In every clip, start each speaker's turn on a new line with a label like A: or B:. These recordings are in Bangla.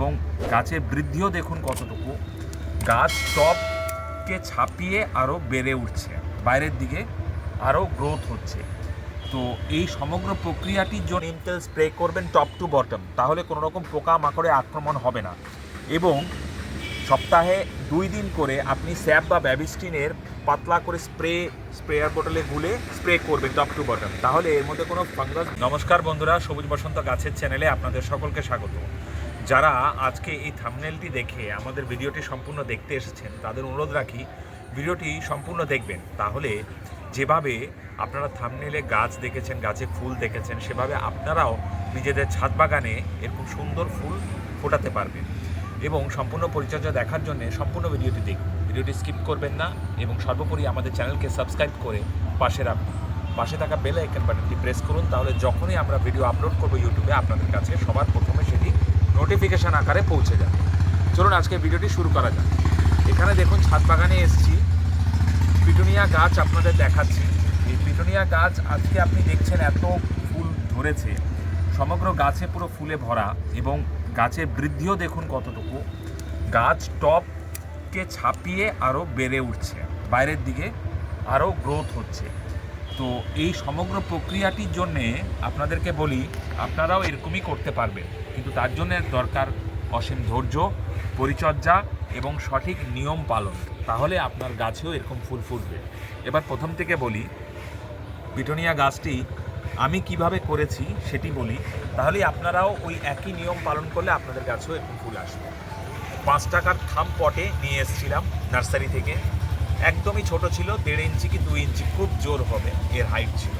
A: এবং গাছের বৃদ্ধিও দেখুন কতটুকু। গাছ টপকে ছাপিয়ে আরও বেড়ে উঠছে, বাইরের দিকে আরও গ্রোথ হচ্ছে। তো এই সমগ্র প্রক্রিয়াটির জন্য ইমতেল স্প্রে করবেন টপ টু বটম তাহলে কোনো রকম পোকা মাকড়ে আক্রমণ হবে না। এবং সপ্তাহে দুই দিন করে আপনি স্যাপ বা ব্যাবিস্টিনের পাতলা করে স্প্রে স্প্রেয়ার বোটলে গুলে স্প্রে করবেন টপ টু বটম তাহলে এর মধ্যে কোনো ফাঙ্গাস নমস্কার বন্ধুরা, সবুজ বসন্ত গাছের চ্যানেলে আপনাদের সকলকে স্বাগত। যারা আজকে এই থামনেলটি দেখে আমাদের ভিডিওটি সম্পূর্ণ দেখতে এসেছেন, তাদের অনুরোধ রাখি ভিডিওটি সম্পূর্ণ দেখবেন। তাহলে যেভাবে আপনারা থামনেলে গাছ দেখেছেন, গাছে ফুল দেখেছেন, সেভাবে আপনারাও নিজেদের ছাদ বাগানে এরকম সুন্দর ফুল ফোটাতে পারবেন। এবং সম্পূর্ণ পরিচর্যা দেখার জন্য সম্পূর্ণ ভিডিওটি দেখুন। ভিডিওটি স্কিপ করবেন না এবং সর্বোপরি আমাদের চ্যানেলকে সাবস্ক্রাইব করে পাশে রাখুন। পাশে থাকা বেল বাটনটি প্রেস করুন, তাহলে যখনই আমরা ভিডিও আপলোড করব ইউটিউবে, আপনাদের কাছে সবার প্রথমে সেটি নোটিফিকেশন আকারে পৌঁছে যাবে। চলুন আজকে ভিডিওটি শুরু করা যাক। এখানে দেখুন, ছাদ বাগানে এসেছি। পিটুনিয়া গাছ আপনাদের দেখাচ্ছি। এই পিটুনিয়া গাছ আজকে আপনি দেখছেন এত ফুল ধরেছে। সমগ্র গাছে পুরো ফুলে ভরা এবং গাছের বৃদ্ধিও দেখুন কতটুকু। গাছ টপকে ছাপিয়ে আরও বেড়ে উঠছে। বাইরের দিকে আরও গ্রোথ হচ্ছে। তো এই সমগ্র প্রক্রিয়াটির জন্যে আপনাদেরকে বলি, আপনারাও এরকমই করতে পারবেন। কিন্তু তার জন্য দরকার অসীম ধৈর্য, পরিচর্যা এবং সঠিক নিয়ম পালন। তাহলে আপনার গাছেও এরকম ফুল ফুটবে। এবার প্রথম থেকে বলি, পিটুনিয়া গাছটি আমি কীভাবে করেছি সেটি বলি। তাহলে আপনারাও ওই একই নিয়ম পালন করলে আপনাদের গাছেও এরকম ফুল আসবে। পাঁচ টাকার থাম পটে নিয়ে এসেছিলাম নার্সারি থেকে। একদমই ছোট ছিল, দেড় ইঞ্চি কি দুই ইঞ্চি, খুব জোর হবে, এর হাইট ছিল।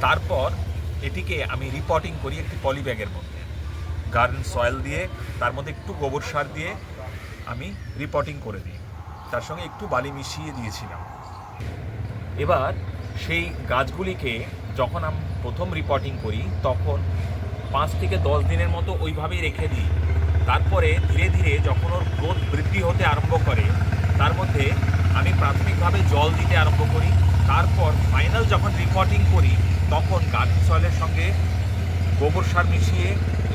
A: তারপর এটিকে আমি রিপোর্টিং করি একটি পলি ব্যাগের মধ্যে। গার্ডেন সয়েল দিয়ে, তার মধ্যে একটু গোবর সার দিয়ে আমি রিপোর্টিং করে দিই। তার সঙ্গে একটু বালি মিশিয়ে দিয়েছিলাম। এবার সেই গাছগুলিকে যখন আমি প্রথম রিপোর্টিং করি, তখন পাঁচ থেকে দশ দিনের মতো ওইভাবেই রেখে দিই। তারপরে ধীরে ধীরে যখন ওর গ্রোথ বৃদ্ধি হতে আরম্ভ করে, তার মধ্যে আমি প্রাথমিকভাবে জল দিতে আরম্ভ করি। তারপর ফাইনাল যখন রিপোর্টিং করি, তখন গার্ডেন সয়েলের সঙ্গে গোবর সার মিশিয়ে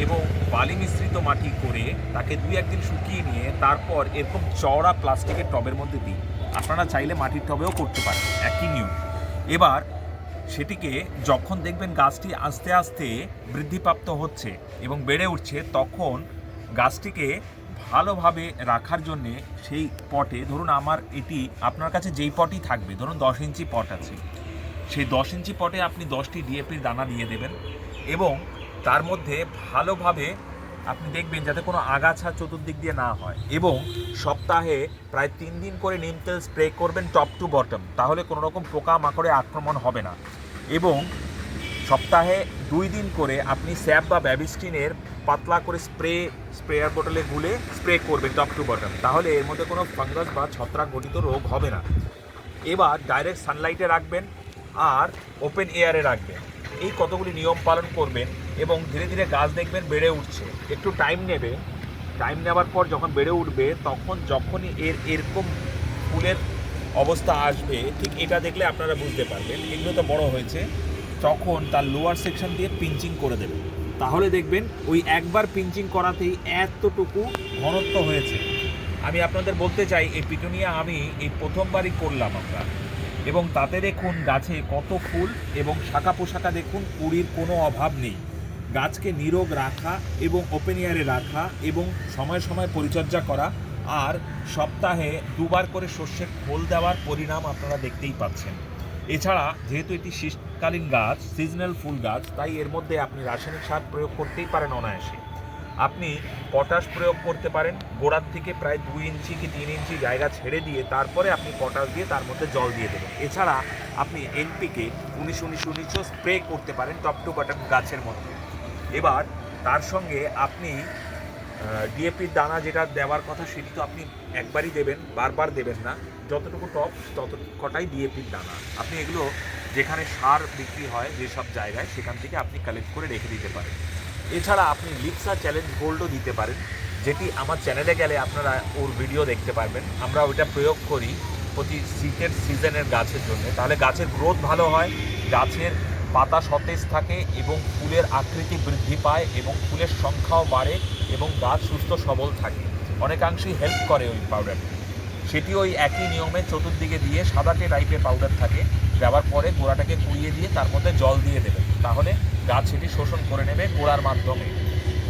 A: এবং বালি মিশ্রিত মাটি করে তাকে দুই একদিন শুকিয়ে নিয়ে তারপর এরকম চওড়া প্লাস্টিকের টবের মধ্যে দিই। আপনারা চাইলে মাটির টবেও করতে পারেন, একই নিয়ম। এবার সেটিকে যখন দেখবেন গাছটি আস্তে আস্তে বৃদ্ধিপ্রাপ্ত হচ্ছে এবং বেড়ে উঠছে, তখন গাছটিকে ভালোভাবে রাখার জন্যে সেই পটে, ধরুন আমার এটি আপনার কাছে যেই পটই থাকবে, ধরুন দশ ইঞ্চি পট আছে, সেই দশ ইঞ্চি পটে আপনি দশটি ডিএপির দানা দিয়ে দেবেন এবং তার মধ্যে ভালোভাবে আপনি দেখবেন যাতে কোনো আগাছা চতুর্দিক দিয়ে না হয়। এবং সপ্তাহে প্রায় তিন দিন করে নিম তেল স্প্রে করবেন টপ টু বটম, তাহলে কোনো রকম পোকা মাকড়ে আক্রমণ হবে না। এবং সপ্তাহে দুই দিন করে আপনি স্যাপ বা ব্যাবিস্টিনের পাতলা করে স্প্রে, স্প্রেয়ার বোটলে গুলে স্প্রে করবেন টপ টু বটম, তাহলে এর মধ্যে কোনো ফাঙ্গাস বা ছত্রাক ঘটিত রোগ হবে না। এবার ডাইরেক্ট সানলাইটে রাখবেন আর ওপেন এয়ারে রাখবেন। এই কতগুলি নিয়ম পালন করবেন এবং ধীরে ধীরে গাছ দেখবেন বেড়ে উঠছে। একটু টাইম নেবে। টাইম নেওয়ার পর যখন বেড়ে উঠবে, তখন যখনই এর এরকম ফুলের অবস্থা আসবে, ঠিক এটা দেখলে আপনারা বুঝতে পারবেন। এগুলো তো বড় হয়েছে। তখন তার লোয়ার সেকশন দিয়ে পিঞ্চিং করে দেবেন তাহলে দেখবেন ওই একবার পিঞ্চিং করাতেই এতটুকু ঘনত্ব হয়েছে। আমি আপনাদের বলতে চাই, এই পিটুনিয়া আমি এই প্রথমবারই করলাম আমরা। এবং তাতে দেখুন গাছে কত ফুল এবং শাখা পোশাকা দেখুন, কুড়ির কোনো অভাব নেই। গাছকে নিরোগ রাখা এবং ওপেন এয়ারে রাখা এবং সময় সময় পরিচর্যা করা। আর সপ্তাহে দুবার করে শস্যের খোল দেওয়ার পরিণাম আপনারা দেখতেই পাচ্ছেন। এছাড়া যেহেতু এটি শীতকালীন গাছ সিজনাল ফুল গাছ, তাই এর মধ্যে আপনি রাসায়নিক সার প্রয়োগ করতেই পারেন অনায়াসে। আপনি পটাশ প্রয়োগ করতে পারেন, গোড়ার থেকে প্রায় দুই ইঞ্চি কি তিন ইঞ্চি জায়গা ছেড়ে দিয়ে তারপরে আপনি পটাশ দিয়ে তার মধ্যে জল দিয়ে দেবেন। এছাড়া আপনি এনপিকে উনিশ উনিশ উনিশশো স্প্রে করতে পারেন টপ টু বটম গাছের মধ্যে এবার তার সঙ্গে আপনি ডিএপির দানা যেটা দেওয়ার কথা সেটি তো আপনি একবারই দেবেন, বারবার দেবেন না। যতটুকু টপ তত কটাই ডিএপির দানা। আপনি এগুলো যেখানে সার বিক্রি হয় যেসব জায়গায়, সেখান থেকে আপনি কালেক্ট করে রেখে দিতে পারেন। এছাড়া আপনি লিপসা চ্যালেঞ্জ গোল্ডও দিতে পারেন, যেটি আমার চ্যানেলে গেলে আপনারা ওর ভিডিও দেখতে পারবেন। আমরা ওইটা প্রয়োগ করি প্রতি শীতের সিজনের গাছের জন্য। তাহলে গাছের গ্রোথ ভালো হয়, গাছের পাতা সতেজ থাকে এবং ফুলের আকৃতি বৃদ্ধি পায় এবং ফুলের সংখ্যাও বাড়ে এবং গাছ সুস্থ সবল থাকে। অনেকাংশেই হেল্প করে ওই পাউডারটি সেটি ওই একই নিয়মে চতুর্দিকে দিয়ে সাদাটে টাইপের পাউডার থাকে, দেওয়ার পরে গোড়াটাকে কুড়িয়ে দিয়ে তার মধ্যে জল দিয়ে দেবেন। তাহলে গাছ সেটি শোষণ করে নেবে গোড়ার মাধ্যমে।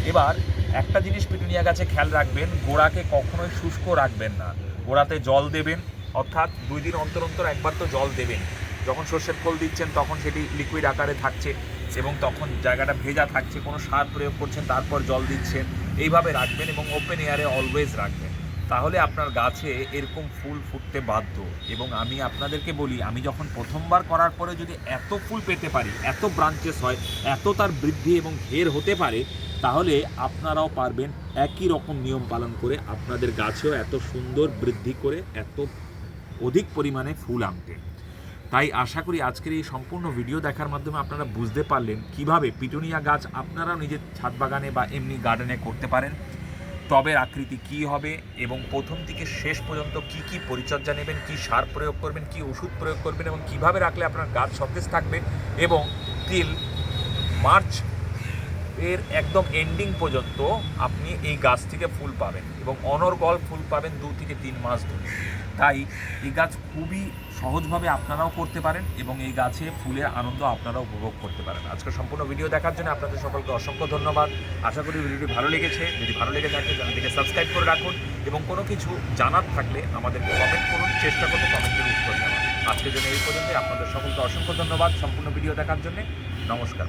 A: এবার একটা জিনিস পিটুনিয়া গাছে খেয়াল রাখবেন, গোড়াকে কখনোই শুষ্ক রাখবেন না। গোড়াতে জল দেবেন, অর্থাৎ দুই দিন অন্তর অন্তর একবার তো জল দেবেন। যখন সর্ষের খোল দিচ্ছেন, তখন সেটি লিকুইড আকারে থাকছে এবং তখন জায়গাটা ভেজা থাকছে, কোনো সার প্রয়োগ করছেন, তারপর জল দিচ্ছেন। এইভাবে রাখবেন এবং ওপেন এয়ারে অলওয়েজ রাখবেন। তাহলে আপনার গাছে এরকম ফুল ফুটতে বাধ্য এবং আমি আপনাদেরকে বলি, আমি যখন প্রথমবার করার পরে যদি এত ফুল পেতে পারি, এত ব্রাঞ্চেস হয়, এত তার বৃদ্ধি এবং ঘের হতে পারে, তাহলে আপনারাও পারবেন একই রকম নিয়ম পালন করে আপনাদের গাছেও এত সুন্দর বৃদ্ধি করে এত অধিক পরিমাণে ফুল আনতে। তাই আশা করি আজকের এই সম্পূর্ণ ভিডিও দেখার মাধ্যমে আপনারা বুঝতে পারলেন কীভাবে পিটুনিয়া গাছ আপনারাও নিজের ছাদ বাগানে বা এমনি গার্ডেনে করতে পারেন। টবের আকৃতি কি হবে এবং প্রথম থেকে শেষ পর্যন্ত কি কি পরিচর্যা নেবেন, কি সার প্রয়োগ করবেন, কি ওষুধ প্রয়োগ করবেন এবং কীভাবে রাখলে আপনার গাছ সতেজ থাকবে এবং তিল মার্চ এর একদম এন্ডিং পর্যন্ত আপনি এই গাছ থেকে ফুল পাবেন এবং অনর্গল ফুল পাবেন দু থেকে তিন মাস ধরে। তাই এই গাছ খুবই সহজভাবে আপনারাও করতে পারেন এবং এই গাছে ফুলের আনন্দ আপনারাও উপভোগ করতে পারেন। আজকে সম্পূর্ণ ভিডিও দেখার জন্য আপনাদের সকলকে অসংখ্য ধন্যবাদ। আশা করি ভিডিওটি ভালো লেগেছে। যদি ভালো লেগে থাকে, চ্যানেলটিকে সাবস্ক্রাইব করে রাখুন এবং কোনো কিছু জানার থাকলে আমাদেরকে কমেন্ট করুন। চেষ্টা করব কমেন্টের উত্তর দেওয়ার। আজকের জন্য এই পর্যন্ত আপনাদের সকলকে অসংখ্য ধন্যবাদ সম্পূর্ণ ভিডিও দেখার জন্য। নমস্কার